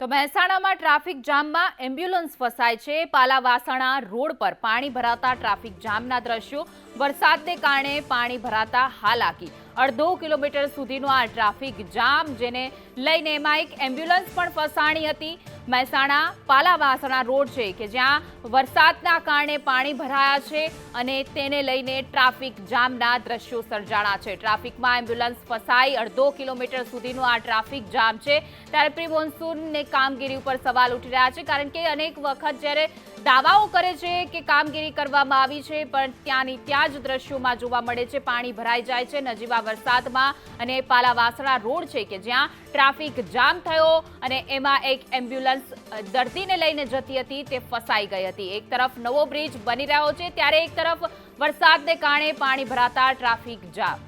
તો મહેસાણામાં traffic જામમાં ambulance ફસાય છે. પાલાવાસણા રોડ પર પાણી ભરાતા ટ્રાફિક જામના દ્રશ્યો વરસાદને કારણે પાણી ભરાતા હાલાકી. અડધો કિલોમીટર સુધીનો આ ટ્રાફિક જામ જેને લઈને એમાં એક એમ્બ્યુલન્સ પણ ફસાણી હતી. મહેસાણા પાલાવાસણા રોડ છે કે જ્યાં વરસાદના કારણે પાણી ભરાયા છે અને તેને લઈને ટ્રાફિક જામના દ્રશ્યો સર્જાણા છે. ટ્રાફિકમાં એમ્બ્યુલન્સ ફસાઈ અડધો કિલોમીટર સુધીનો આ ટ્રાફિક જામ છે. ત્યારે પ્રી મોન્સૂનની કામગીરી ઉપર સવાલ ઉઠી રહ્યા છે, કારણ કે અનેક વખત જ્યારે દાવાઓ કરે છે કે કામગીરી કરવામાં આવી છે, પણ ત્યાંની ત્યાં જ દ્રશ્યોમાં જોવા મળે છે, પાણી ભરાઈ જાય છે, નજીવા વરસાદમાં અને પાલાવાસણા રોડ છે કે જ્યાં ટ્રાફિક જામ થયો અને એમાં એક એમ્બ્યુલન્સ દર્દીને લઈને જતી હતી, તે ફસાઈ ગઈ હતી. એક તરફ નવો બ્રિજ બની રહ્યો છે, ત્યારે એક તરફ વરસાદને કારણે પાણી ભરાતા ટ્રાફિક જામ.